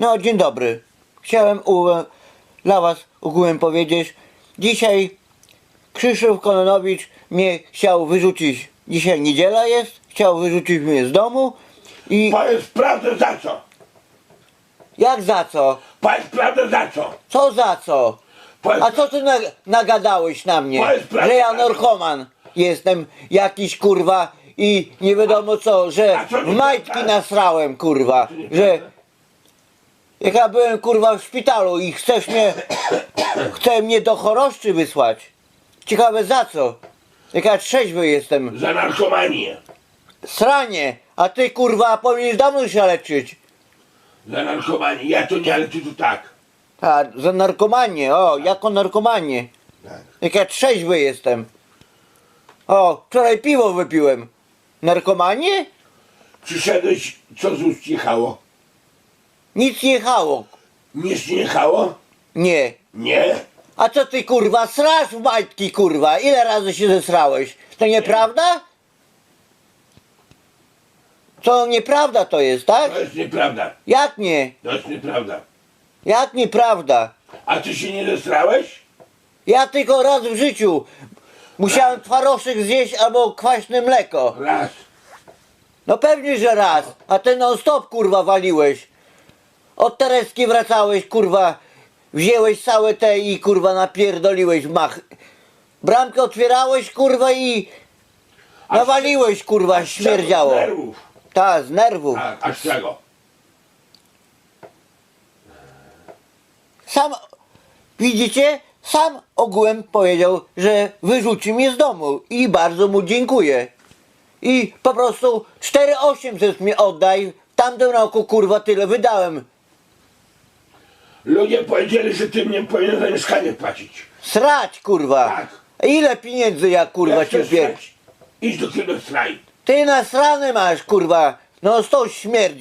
No, dzień dobry. Chciałem u, dla Was ogółem powiedzieć. Dzisiaj Krzysztof Kononowicz mnie chciał wyrzucić. Dzisiaj niedziela jest. Chciał wyrzucić mnie z domu. I Powiedz prawdę za co? jak za co? Powiedz prawdę za co? Co za co? Powiedz, A co ty na, nagadałeś na mnie? Powiedz prawdę. Że ja narkoman jestem jakiś kurwa i nie wiadomo co, że A co w majtki prawda? nasrałem kurwa, że? Jak ja byłem kurwa w szpitalu i chcesz mnie, chce mnie do choroszczy wysłać. Ciekawe za co? Jak ja trzeźwy jestem. za narkomanię. Sranie, a ty kurwa powinieneś dawno się leczyć. Za narkomanię. Ja to nie, ale ty to tak. A, za narkomanię, o, jako narkomanię. tak. Jak ja trzeźwy jestem. O, wczoraj piwo wypiłem. Narkomanie? Przyszedłeś, co z ust jechało? Nic nie jechało. Nic nie jechało? Nie. Nie? A co ty kurwa, srasz w majtki kurwa? Ile razy się zesrałeś? To nieprawda? To nieprawda to jest, tak? To jest nieprawda. Jak nie? To jest nieprawda. Jak nieprawda? A ty się nie zestrałeś? Ja tylko raz w życiu musiałem twaroszek zjeść albo kwaśne mleko. Raz. No pewnie, że raz. A ty non stop kurwa waliłeś. Od Tereski wracałeś kurwa. Wzięłeś całe te i kurwa napierdoliłeś mach. Bramkę otwierałeś kurwa i A nawaliłeś kurwa, śmierdziało. Z nerwów. Ta, z nerwów. Tak, a z czego? Sam, widzicie, sam ogółem powiedział, że wyrzuci mnie z domu i bardzo mu dziękuję. I po prostu 4800 mi oddaj, w tamtym roku kurwa tyle wydałem. Ludzie powiedzieli, że ty mnie powinien za mieszkanie płacić. Srać kurwa. Tak. Ile pieniędzy ja kurwa Jak cię chcesz srać, Idź do kino straj. Ty nasrany masz kurwa. No sto śmierdzi.